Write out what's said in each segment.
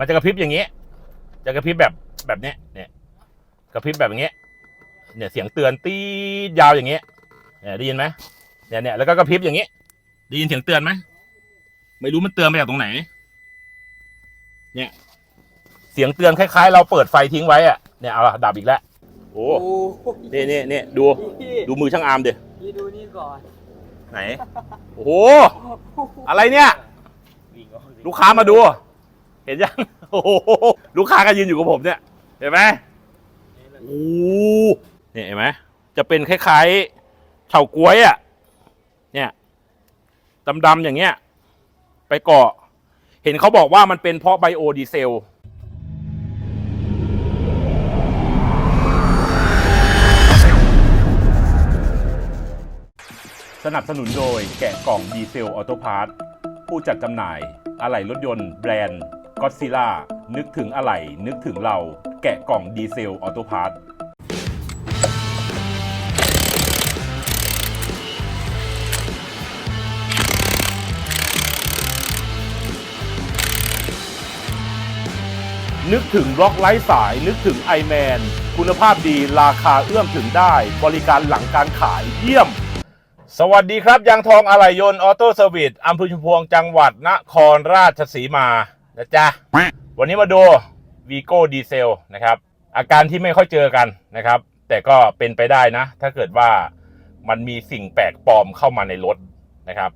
มันจะกระพริบอย่างเงี้ย จะกระพริบแบบแบบเนี้ย เนี่ย กระพริบแบบอย่างเงี้ย เนี่ยเสียงเตือนตีดยาวอย่างเงี้ย เนี่ยได้ยินไหมเนี่ยเนี่ยแล้วก็กระพริบอย่างเงี้ย ได้ยินเสียงเตือนไหมไม่รู้มันเตือนมาจากตรงไหน เนี่ย เสียงเตือนคล้ายๆ เราเปิดไฟทิ้งไว้อะเนี่ยเอาละดับอีกแล้วโอ้โอ้โหนี่นี่นี่ดูพี่ดูมือช่างอาร์มดิพี่ดูนี่ก่อน ไหน โอ้โห อะไรเนี่ย ลูกค้ามาดูเห็นยังโอ้โหลูกค้าก็ยืนอยู่กับผมเนี่ย เห็นไหมโอ้เนี่ยเห็นไหมจะเป็นคล้ายๆเฉาก๊วยอะ เนี่ยดำๆอย่างเงี้ย ไปเกาะ เห็นเขาบอกว่ามันเป็นเพราะไบโอดีเซลสนับสนุนโดยแกะกล่องดีเซลออโตพาร์ทผู้จัดจำหน่ายอะไหล่รถยนต์แบรนด์ ก็ซิล่า นึกถึงอะไหล่นึกถึงเรา แกะกล่องดีเซลออโตพาร์ทนึกถึงบล็อกไร้สาย นึกถึง i m a n คุณภาพดีราคาเอื้อมถึงได้ บริการหลังการขายเยี่ยม สวัสดีครับ ยางทองอะไหล่ยนต์ออโต้เซอร์วิสอำเภอชุมพวงจังหวัดนครราชสีมา นะจ๊ะ วันนี้มาดูวีโก้ดีเซลนะครับ อาการที่ไม่ค่อยเจอกันนะครับ แต่ก็เป็นไปได้นะ ถ้าเกิดว่ามันมีสิ่งแปลกปลอมเข้ามาในรถนะครับ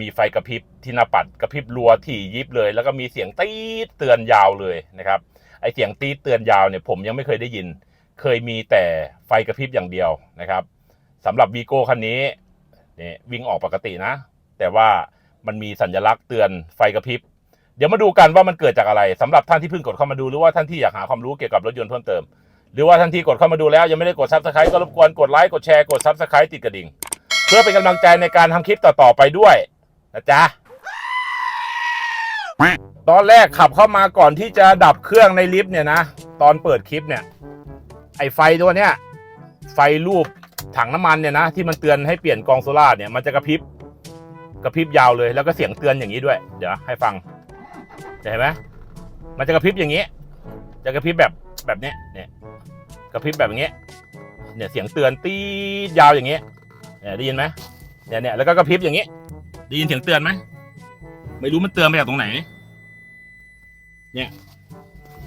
มีไฟกระพริบที่หน้าปัดกระพริบรัวถี่ยิบเลย แล้วก็มีเสียงตีดเตือนยาวเลยนะครับ ไอเสียงตีดเตือนยาวเนี่ยผมยังไม่เคยได้ยิน เคยมีแต่ไฟกระพริบอย่างเดียวนะครับสำหรับวีโก้คันนี้นี่วิ่งออกปกตินะ แต่ว่ามันมีสัญลักษณ์เตือนไฟกระพริบ เดี๋ยวมาดูกันว่ามันเกิดจากอะไรสำหรับท่านที่เพิ่งกดเข้ามาดูหรือว่าท่านที่อยากหาความรู้เกี่ยวกับรถยนต์เพิ่มเติม หรือว่าท่านที่กดเข้ามาดูแล้วยังไม่ได้กดซับสไครต์ก็รบกวนกดไลค์กดแชร์กดซับสไครต์ติดกระดิ่ง เพื่อเป็นกำลังใจในการทำคลิปต่อๆไปด้วยนะจ๊ะตอนแรกขับเข้ามาก่อนที่จะดับเครื่องในลิฟต์เนี่ยนะตอนเปิดคลิปเนี่ย ไอไฟตัวเนี้ยไฟรูปถังน้ำมันเนี่ยนะที่มันเตือนให้เปลี่ยนกองโซล่าร์เนี่ยมันจะกระพริบกระพริบยาวเลยแล้วก็เสียงเตือนอย่างนี้ด้วย เดี๋ยวให้ฟัง เห็นไหมมันจะกระพริบอย่างนี้จะกระพริบแบบแบบเนี้ยเนี่ยกระพริบแบบอย่างเงี้ยเนี่ยเสียงเตือนตีดยาวอย่างเงี้ยเนี่ยได้ยินไหมเนี่ยเนี่ยแล้วก็กระพริบอย่างงี้ได้ยินเสียงเตือนไหมไม่รู้มันเตือนมาจากตรงไหน เนี่ย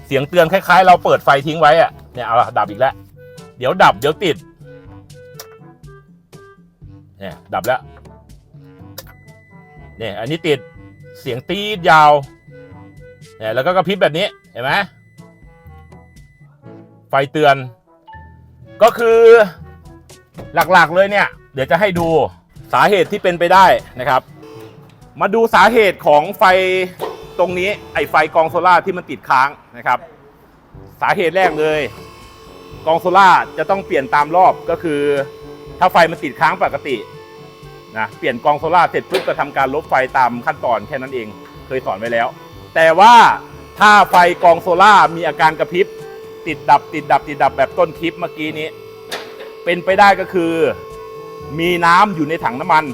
เสียงเตือนคล้ายๆ เราเปิดไฟทิ้งไว้อะเนี่ยเอาละดับอีกแล้วเดี๋ยวดับเดี๋ยวติดเนี่ยดับแล้วเนี่ยอันนี้ติดเสียงตีดยาว เนี่ยแล้วก็กระพริบแบบนี้เห็นไหมไฟเตือน ก็คือหลักๆเลยเนี่ย เดี๋ยวจะให้ดูสาเหตุที่เป็นไปได้นะครับ มาดูสาเหตุของไฟตรงนี้ไอไฟกองโซล่าที่มันติดค้างนะครับ สาเหตุแรกเลย กองโซล่าจะต้องเปลี่ยนตามรอบก็คือ ถ้าไฟมันติดค้างปกตินะเปลี่ยนกองโซล่าเสร็จปุ๊บก็ทำการลบไฟตามขั้นตอนแค่นั้นเอง เคยสอนไว้แล้ว แต่ว่าถ้าไฟกองโซล่ามีอาการกระพริบติดดับติดดับติดดับแบบต้นคลิปเมื่อกี้นี้ เป็นไปได้ก็คือ มีน้ำอยู่ในถังน้ำมัน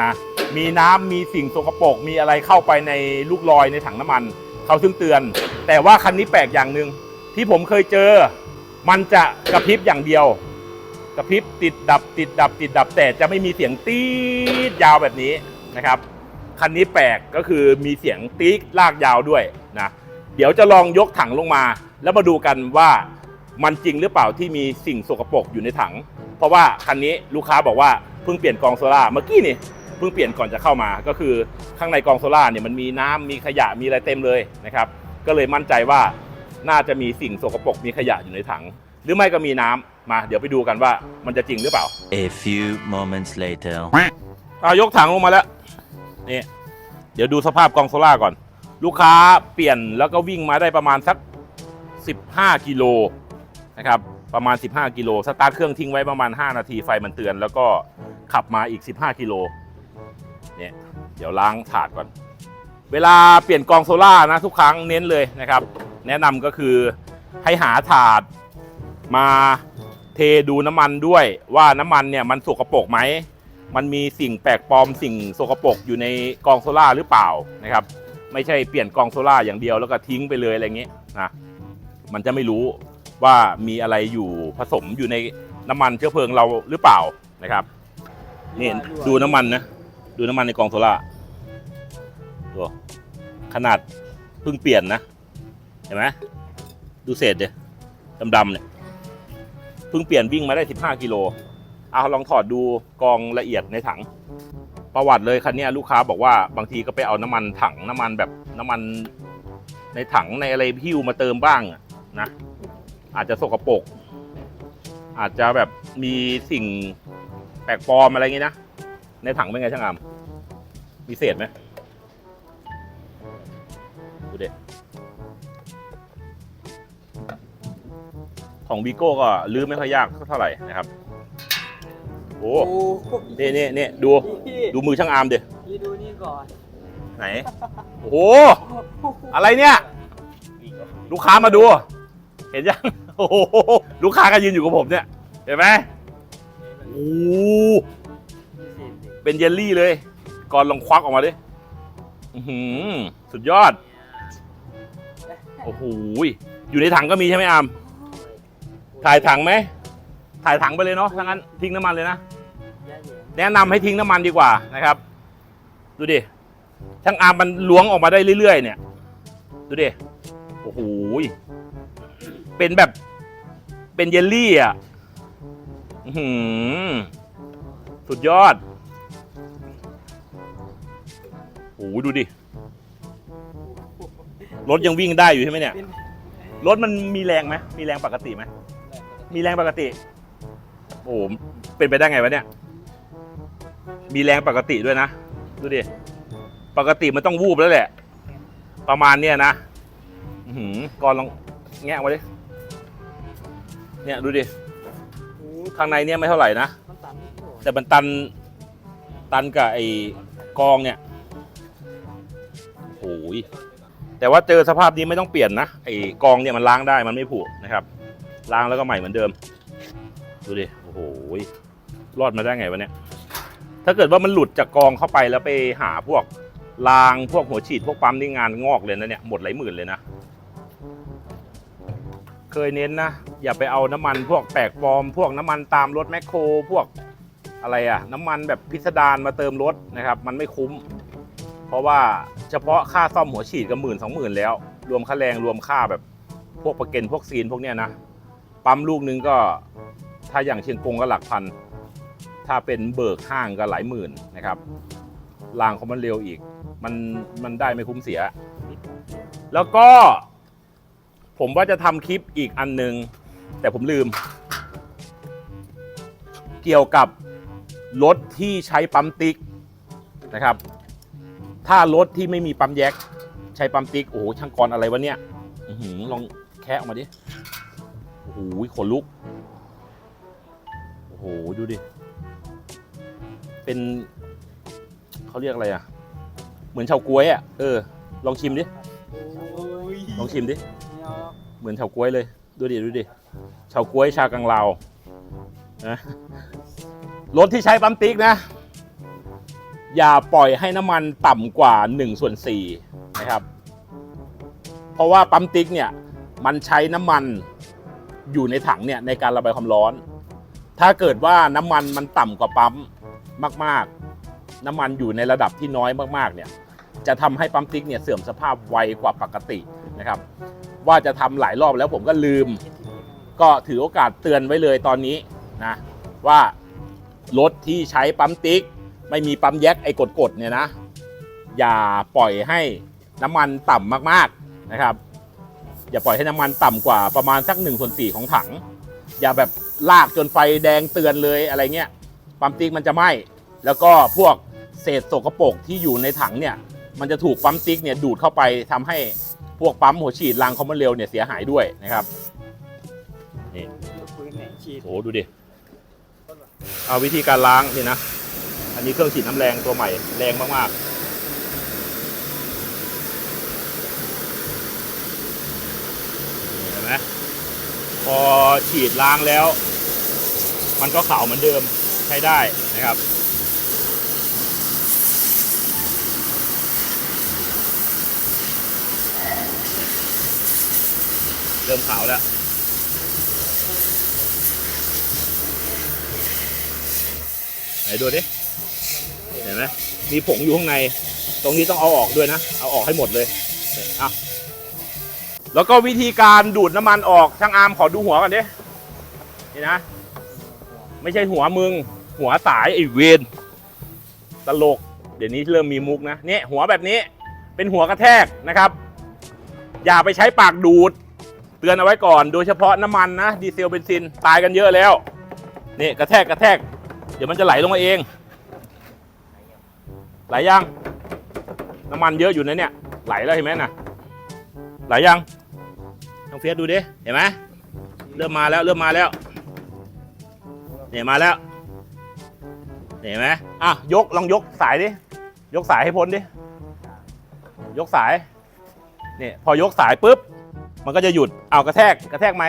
นะมีน้ำมีสิ่งสกปรกมีอะไรเข้าไปในลูกลอยในถังน้ำมัน เขาซึ่งเตือน แต่ว่าคันนี้แปลกอย่างหนึ่งที่ผมเคยเจอ มันจะกระพริบอย่างเดียว กระพริบติดดับติดดับติดดับแต่จะไม่มีเสียงตีดยาวแบบนี้นะครับ คันนี้แปลกก็คือมีเสียงตีดลากยาวด้วยนะ เดี๋ยวจะลองยกถังลงมา แล้วมาดูกันว่ามันจริงหรือเปล่าที่มีสิ่งสกปรกอยู่ในถัง เพราะว่าคันนี้ลูกค้าบอกว่าเพิ่งเปลี่ยนกองโซล่าร์เมื่อกี้นี่เพิ่งเปลี่ยนก่อนจะเข้ามาก็คือข้างในกองโซล่าร์เนี่ยมันมีน้ำมีขยะมีอะไรเต็มเลยนะครับ ก็เลยมั่นใจว่าน่าจะมีสิ่งสกปรกมีขยะอยู่ในถัง หรือไม่ก็มีน้ำมาเดี๋ยวไปดูกันว่ามันจะจริงหรือเปล่า A few moments later. เอายกถังลงมาแล้ว นี่เดี๋ยวดูสภาพกองโซล่าก่อน ลูกค้าเปลี่ยนแล้วก็วิ่งมาได้ประมาณสัก 15 กิโลนะครับประมาณ 15 กิโลสตาร์ทเครื่องทิ้งไว้ประมาณ 5 นาทีไฟมันเตือน แล้วก็ขับมาอีก 15 กิโลเนี่ยเดี๋ยวล้างถาดก่อน เวลาเปลี่ยนกองโซล่านะทุกครั้งเน้นเลยนะครับ แนะนำก็คือให้หาถาดมาเทดูน้ำมันด้วยว่าน้ำมันเนี่ยมันสกปรกไหม มันมีสิ่งแปลกปลอมสิ่งโสกปรกอยู่ในกองโซล่าหรือเปล่านะครับ ไม่ใช่เปลี่ยนกองโซล่าอย่างเดียวแล้วก็ทิ้งไปเลยอะไรเงี้ยนะมันจะไม่รู้ว่ามีอะไรอยู่ผสมอยู่ในน้ำมันเชื้อเพลิงเราหรือเปล่านะครับนี่ดูน้ำมันนะดูน้ำมันในกองโซล่าดูขนาดเพิ่งเปลี่ยนนะเห็นไหมดูเศษเดียดำๆเนี่ยเพิ่งเปลี่ยนวิ่งมาได้ 15กิโล เอาลองถอดดูกองละเอียดในถัง ประวัติเลยคันนี้ลูกค้าบอกว่าบางทีก็ไปเอาน้ำมันถังน้ำมันแบบน้ำมันในถังในอะไรพิ้วมาเติมบ้างนะอาจจะสกปรกอาจจะแบบมีสิ่งแปลกปลอมอะไรอย่างงี้นะ ในถังเป็นไงช่างอามมีเศษไหมดูเด็ของวีโก้ก็ลื้อไม่ค่อยยากเท่าไหร่นะครับ โอ้โอ้โหนี่นี่นี่ดู พี่ดูมือช่างอาร์มดิ พี่ดูนี่ก่อนไหน โอ้โห อะไรเนี่ย ลูกค้ามาดู เห็นยัง โอ้โห ลูกค้าก็ยืนอยู่กับผมเนี่ย เห็นไหมโอ้โหเป็นเยลลี่เลย ก่อนลองควักออกมาดิอื้อหือสุดยอด โอ้โห อยู่ในถังก็มีใช่ไหมอามถ่ายถังไหม ถ่ายถังไปเลยเนาะถ้างั้นทิ้งน้ำมันเลยนะ แนะนำให้ทิ้งน้ำมันดีกว่านะครับ ดูดิช่างอาร์มมันล้วงออกมาได้เรื่อยๆ เนี่ย ดูดิโอ้โหเป็นแบบ เป็นเยลลี่อะอื้อหือสุดยอดโอ้โหดูดิ รถยังวิ่งได้อยู่ใช่ไหมเนี่ย รถมันมีแรงไหมมีแรงปกติไหม มีแรงปกติ โอ้โหเป็นไปได้ไงวะเนี่ย มีแรงปกติด้วยนะ ดูดิ ปกติมันต้องวูบแล้วแหละ ประมาณเนี้ยนะหือก่อนลองแงะมาดิ เนี่ยดูดิ ข้างในเนี่ยไม่เท่าไหร่นะมันตันที่หัวแต่มันตัน ตันกับไอ้กองเนี่ยโอ้ยแต่ว่าเจอสภาพนี้ไม่ต้องเปลี่ยนนะ ไอ้กองเนี่ยมันล้างได้มันไม่ผุนะครับ ล้างแล้วก็ใหม่เหมือนเดิม ดูดิ หรอดมาได้ไงวะเนี่ย ถ้าเกิดว่ามันหลุดจากกองเข้าไปแล้วไปหาพวกรางพวกหัวฉีดพวกปั๊มนี่งานงอกเลยนะเนี่ยหมดหลายหมื่นเลยนะ เคยเน้นนะ อย่าไปเอาน้ำมันพวกแปลกปลอม พวกน้ำมันตามรถแมคโครพวกอะไรอะน้ำมันแบบพิสดารมาเติมรถนะครับ มันไม่คุ้ม เพราะว่าเฉพาะค่าซ่อมหัวฉีดก็หมื่นสองหมื่นแล้ว รวมค่าแรงรวมค่าแบบพวกประกันพวกซีนพวกเนี้ยนะปั๊มลูกนึงก็ ถ้าอย่างเชียงกงก็หลักพัน ถ้าเป็นเบิกห้างก็หลายหมื่นนะครับรางเขามันเร็วอีก มันมันได้ไม่คุ้มเสีย แล้วก็ ผมว่าจะทำคลิปอีกอันหนึ่งแต่ผมลืม เกี่ยวกับรถที่ใช้ปั๊มติ๊กนะครับ ถ้ารถที่ไม่มีปั๊มแยก ใช้ปั๊มติ๊กโอ้โหช่างกรอะไรวะเนี่ยลองแคะออกมาดิโอ้โหขนลุก โอ้โหดูดิ เป็นเขาเรียกอะไรอะ เหมือนเฉาก๊วยอะ เออ ลองชิมดิโอ้ยลองชิมดิไม่เอาแล้วเหมือนเฉาก๊วยเลย ดูดิ ดูดิ เฉาก๊วยชากังลาวนะรถที่ใช้ปั๊มติ๊กนะ อย่าปล่อยให้น้ำมันต่ำกว่า1ส่วน4นะครับ เพราะว่าปั๊มติ๊กเนี่ย มันใช้น้ำมันอยู่ในถังเนี่ยในการระบายความร้อน ถ้าเกิดว่าน้ำมันมันต่ำกว่าปั๊มมากๆ น้ำมันอยู่ในระดับที่น้อยมากๆเนี่ยจะทำให้ปั๊มติ๊กเนี่ยเสื่อมสภาพไวกว่าปกตินะครับ ว่าจะทำหลายรอบแล้วผมก็ลืม ก็ถือโอกาสเตือนไว้เลยตอนนี้นะว่ารถที่ใช้ปั๊มติ๊ก ไม่มีปั๊มแยกไอ้กดๆเนี่ยนะ อย่าปล่อยให้น้ำมันต่ำมากๆนะครับ อย่าปล่อยให้น้ำมันต่ำกว่าประมาณสัก1ส่วน4ของถัง อย่าแบบ ลากจนไฟแดงเตือนเลยอะไรเงี้ยปั๊มติ๊กมันจะไหม้แล้วก็พวกเศษสกปรกที่อยู่ในถังเนี่ย มันจะถูกปั๊มติ๊กเนี่ยดูดเข้าไปทำให้พวกปั๊มหัวฉีดรางคอมมอนเร็วเนี่ยเสียหายด้วยนะครับปืนไหนฉีดโอ้โหดูดิเอาวิธีการล้างนี่นะ อันนี้เครื่องฉีดน้ำแรงตัวใหม่แรงมากๆนี่เห็นไหมพอฉีดล้างแล้ว มันก็ขาวเหมือนเดิมใช้ได้นะครับเริ่มขาวแล้ว ไหนดูดิ เห็นไหมมีผงอยู่ข้างใน ตรงนี้ต้องเอาออกด้วยนะ เอาออกให้หมดเลยเอะแล้วก็วิธีการดูดน้ำมันออกช่างอาร์มขอดูหัวก่อนดิ นี่นะ ไม่ใช่หัวมึง หัวสายไอ้เวนตลก เดี๋ยวนี้เริ่มมีมุกนะเนี่ยหัวแบบนี้เป็นหัวกระแทกนะครับ อย่าไปใช้ปากดูด เตือนเอาไว้ก่อน โดยเฉพาะน้ำมันนะดีเซลเบนซินตายกันเยอะแล้วนี่กระแทกกระแทก เดี๋ยวมันจะไหลลงมาเอง ไหลยัง น้ำมันเยอะอยู่นะเนี่ย ไหลแล้วเห็นไหมนะไหลยังต้องเฟียสดูดิเห็นไหมเริ่มมาแล้วเริ่มมาแล้ว เนี่ยมาแล้วเนี่ยเห็นไหมอะยกลองยกสายดิ ยกสายให้พ้นดิ ยกสาย เนี่ยพอยกสายปุ๊บ มันก็จะหยุด เอากระแทกกระแทกไหม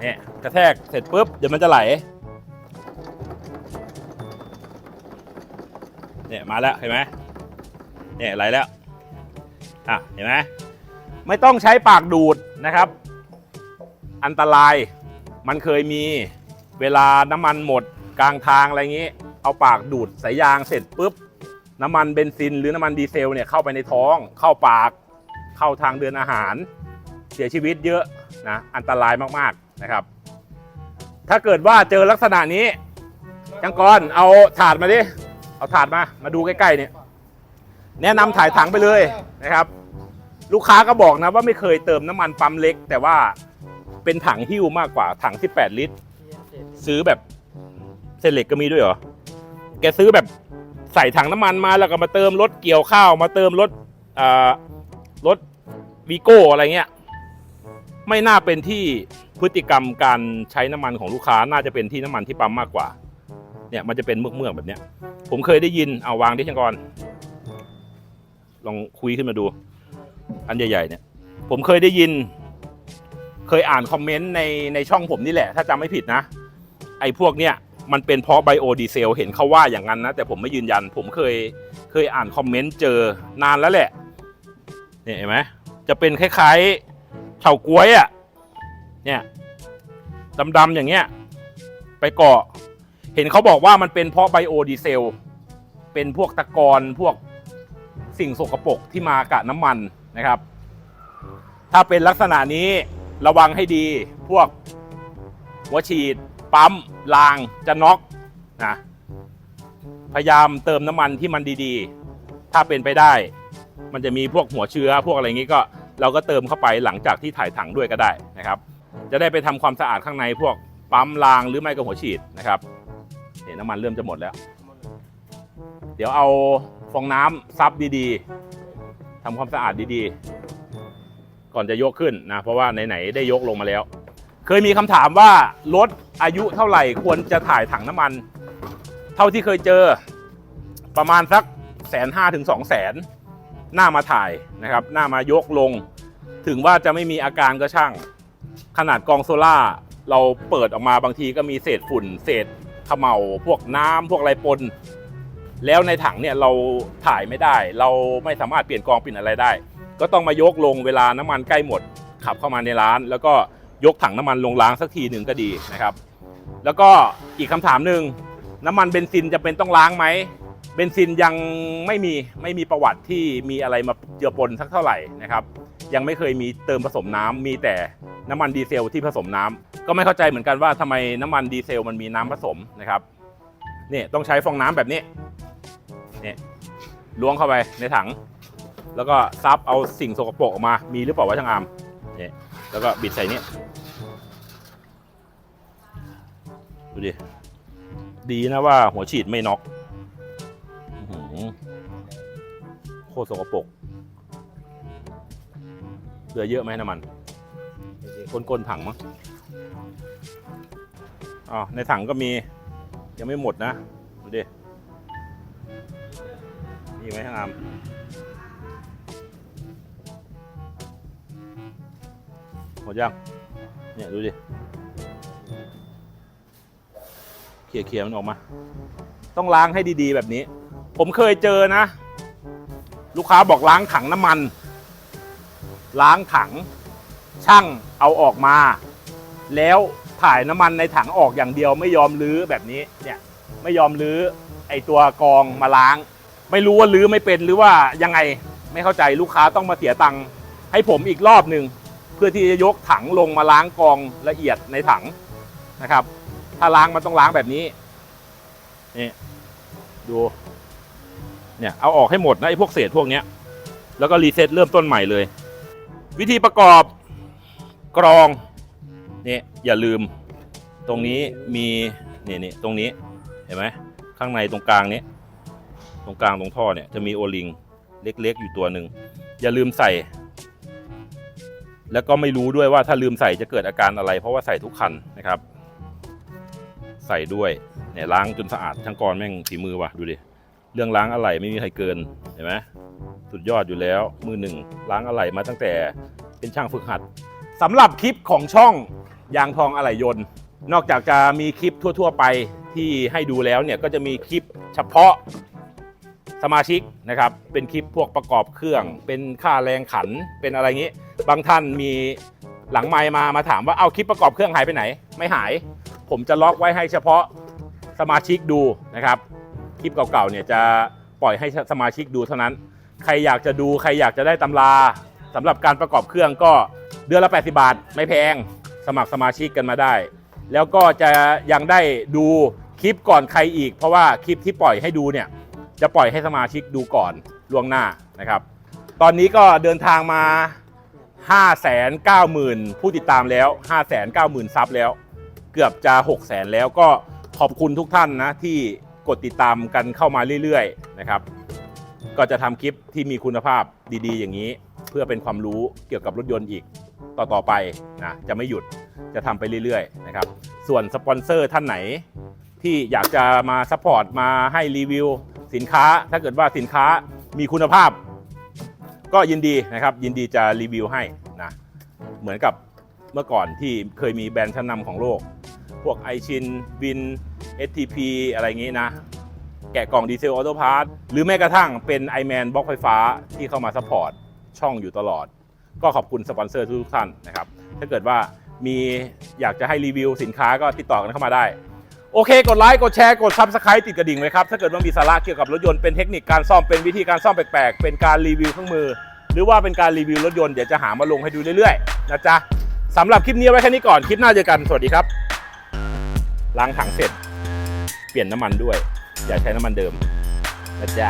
เนี่ยกระแทกเสร็จปุ๊บเดี๋ยวมันจะไหล เนี่ยมาแล้วเห็นไหมเนี่ยไหลแล้ว อะเห็นไหมไม่ต้องใช้ปากดูดนะครับ อันตราย มันเคยมีเวลาน้ำมันหมดกลางทางอะไรอย่างนี้ เอาปากดูดสายยางเสร็จปุ๊บ น้ำมันเบนซิน หรือน้ำมันดีเซลเนี่ยเข้าไปในท้อง เข้าปาก เข้าทางเดินอาหาร เสียชีวิตเยอะนะอันตรายมากๆนะครับ ถ้าเกิดว่าเจอลักษณะนี้จังกรเอาถาดมาดิ เอาถาดมา มาดูใกล้ๆเนี่ย แนะนำถ่ายถังไปเลยนะครับ ลูกค้าก็บอกนะว่าไม่เคยเติมน้ำมันปั๊มเล็ก แต่ว่า เป็นถังหิ้วมากกว่าถัง 18 ลิตร ซื้อแบบเศษเล็กก็มีด้วยเหรอ แกซื้อแบบใส่ถังน้ำมันมาแล้วก็มาเติมรถเกี่ยวข้าว มาเติมรถอ่ารถวีโก้อะไรเงี้ย ไม่น่าเป็นที่พฤติกรรมการใช้น้ำมันของลูกค้าน่าจะเป็นที่น้ำมันที่ปั๊มมากกว่า เนี่ยมันจะเป็นเมือกๆแบบเนี้ย ผมเคยได้ยินเอาวางดิช่างกรลองคุยขึ้นมาดู อันใหญ่ๆเนี่ย ผมเคยได้ยิน เคยอ่านคอมเมนต์ในในช่องผมนี่แหละ ถ้าจำไม่ผิดนะ ไอ้พวกเนี้ยมันเป็นเพราะไบโอดีเซลเห็นเขาว่าอย่างนั้นนะ แต่ผมไม่ยืนยันผมเคยเคยอ่านคอมเมนต์เจอนานแล้วแหละเนี่ยเห็นไหมจะเป็นคล้ายๆเฉาก๊วยอะ่ะเนี่ยดำๆอย่างเงี้ยไปเกาะ เห็นเขาบอกว่ามันเป็นเพราะไบโอดีเซลเป็นพวกตะกอนพวกสิ่งสกปรกที่มากับน้ำมันนะครับ ถ้าเป็นลักษณะนี้ ระวังให้ดีพวกหัวฉีด ปั๊มรางจะน็อกนะพยายามเติมน้ำมันที่มันดีๆ ถ้าเป็นไปได้ มันจะมีพวกหัวเชื้อ พวกอะไรอย่างนี้ก็เราก็เติมเข้าไปหลังจากที่ถ่ายถังด้วยก็ได้นะครับ จะได้ไปทำความสะอาดข้างในพวกปั๊มรางหรือไม่ก็หัวฉีดนะครับเนี่ยน้ำมันเริ่มจะหมดแล้ว เดี๋ยวเอาฟองน้ำซับดีๆทำความสะอาดดีๆ ก่อนจะยกขึ้นนะ เพราะว่าไหนๆได้ยกลงมาแล้ว เคยมีคำถามว่ารถอายุเท่าไหร่ควรจะถ่ายถังน้ำมัน เท่าที่เคยเจอ ประมาณสักแสนห้าถึงสองแสนหน้ามาถ่ายนะครับ หน้ามายกลง ถึงว่าจะไม่มีอาการก็ช่าง ขนาดกองโซล่าเราเปิดออกมาบางทีก็มีเศษฝุ่น เศษขมเหลาพวกน้ำพวกอะไรปน แล้วในถังเนี่ยเราถ่ายไม่ได้ เราไม่สามารถเปลี่ยนกองเปลี่ยนอะไรได้ ก็ต้องมายกลงเวลาน้ำมันใกล้หมด ขับเข้ามาในร้าน แล้วก็ยกถังน้ำมันลงล้างสักทีหนึ่งก็ดีนะครับ แล้วก็อีกคำถามหนึ่งน้ำมันเบนซินจะเป็นต้องล้างไหมเบนซินยังไม่มีไม่มีประวัติที่มีอะไรมาเจือปนสักเท่าไหร่นะครับ ยังไม่เคยมีเติมผสมน้ำมีแต่น้ำมันดีเซลที่ผสมน้ำก็ไม่เข้าใจเหมือนกันว่าทำไมน้ำมันดีเซลมันมีน้ำผสมนะครับนี่ต้องใช้ฟองน้ำแบบนี้นี่ล้วงเข้าไปในถัง แล้วก็ซับเอาสิ่งสกปรกออกมา มีหรือเปล่าวะช่างอามเนี่ยแล้วก็บิดใส่นี่ดูดิ ดีนะว่าหัวฉีดไม่น็อกโคตรสกปรกเหลือเยอะไหมน้ำมันก้นๆถังมั้งอ๋อในถังก็มี ยังไม่หมดนะ ดูดิ มีไหมช่างอาม มดยังเนี่ยดูดิเคลียเคลียร์มันออกมา ต้องล้างให้ดีๆแบบนี้ ผมเคยเจอนะ ลูกค้าบอกล้างถังน้ำมัน ล้างถัง ช่างเอาออกมา แล้วถ่ายน้ำมันในถังออกอย่างเดียวไม่ยอมลื้อแบบนี้เนี่ยไม่ยอมลื้อไอตัวกองมาล้าง ไม่รู้ว่าลื้อไม่เป็นหรือว่ายังไงไม่เข้าใจลูกค้าต้องมาเสียตังค์ให้ผมอีกรอบหนึ่ง เพื่อที่จะยกถังลงมาล้างกองละเอียดในถังนะครับ ถ้าล้างมันต้องล้างแบบนี้นี่ดูเนี่ยเอาออกให้หมดนะไอ้พวกเศษพวกเนี้ย แล้วก็รีเซ็ตเริ่มต้นใหม่เลย วิธีประกอบกรองเนี่ยอย่าลืม ตรงนี้มีนี่นี่ตรงนี้เห็นไหมข้างในตรงกลางนี้ ตรงกลางตรงท่อเนี่ยจะมีโอลิงเล็กๆอยู่ตัวหนึ่งอย่าลืมใส่ แล้วก็ไม่รู้ด้วยว่าถ้าลืมใส่จะเกิดอาการอะไร เพราะว่าใส่ทุกคันนะครับ ใส่ด้วยเนี่ยล้างจนสะอาดช่างกรแม่งฝีมือว่ะดูดิเรื่องล้างอะไหล่ไม่มีใครเกินเห็นไหมสุดยอดอยู่แล้วมือหนึ่งล้างอะไหล่มาตั้งแต่เป็นช่างฝึกหัดสำหรับคลิปของช่องยางทองอะไหล่ยนต์ นอกจากจะมีคลิปทั่ว ๆ ไปที่ให้ดูแล้วเนี่ยก็จะมีคลิปเฉพาะ สมาชิกนะครับเป็นคลิปพวกประกอบเครื่อง เป็นค่าแรงขันเป็นอะไรงี้ บางท่านมีหลังไมมามาถามว่าเอาคลิปประกอบเครื่องหายไปไหน ไม่หาย ผมจะล็อกไว้ให้เฉพาะสมาชิกดูนะครับคลิปเก่าๆเนี่ยจะปล่อยให้สมาชิกดูเท่านั้น ใครอยากจะดูใครอยากจะได้ตำราสำหรับการประกอบเครื่องก็เดือนละ 80 บาท ไม่แพงสมัครสมาชิกกันมาได้ แล้วก็จะยังได้ดูคลิปก่อนใครอีก เพราะว่าคลิปที่ปล่อยให้ดูเนี่ย จะปล่อยให้สมาชิกดูก่อนล่วงหน้านะครับ ตอนนี้ก็เดินทางมา 590,000 ผู้ติดตามแล้ว 590,000 ซับแล้ว เกือบจะ 600,000 แล้วก็ขอบคุณทุกท่านนะที่กดติดตามกันเข้ามาเรื่อยๆนะครับ ก็จะทำคลิปที่มีคุณภาพดีๆ อย่างนี้ เพื่อเป็นความรู้เกี่ยวกับรถยนต์อีกต่อๆไปนะจะไม่หยุดจะทำไปเรื่อยๆนะครับ ส่วนสปอนเซอร์ท่านไหนที่อยากจะมาซัพพอร์ตมาให้รีวิว สินค้าถ้าเกิดว่าสินค้ามีคุณภาพ ก็ยินดีนะครับ ยินดีจะรีวิวให้นะเหมือนกับเมื่อก่อนที่เคยมีแบรนด์ชั้นนำของโลก พวกไอชินวิน STP อะไรอย่างนี้นะ แกะกล่องดีเซลออโต้พาร์ทหรือแม้กระทั่งเป็น i m a n บล็อกไฟฟ้าที่เข้ามาซัพพอร์ตช่องอยู่ตลอด ก็ขอบคุณสปอนเซอร์ทุกท่านนะครับ ถ้าเกิดว่ามีอยากจะให้รีวิวสินค้าก็ติดต่อกันเข้ามาได้ โอเค กดไลค์กดแชร์กดซับสไครต์ติดกระดิ่งไว้ครับ ถ้าเกิดว่ามีสาระเกี่ยวกับรถยนต์เป็นเทคนิคการซ่อมเป็นวิธีการซ่อมแปลกๆ เป็นการรีวิวเครื่องมือ หรือว่าเป็นการรีวิวรถยนต์เดี๋ยวจะหามาลงให้ดูเรื่อยๆนะจ๊ะสำหรับคลิปนี้ไว้แค่นี้ก่อนคลิปหน้าเจอกันสวัสดีครับล้างถังเสร็จ เปลี่ยนน้ำมันด้วย อย่าใช้น้ำมันเดิมนะจ๊ะ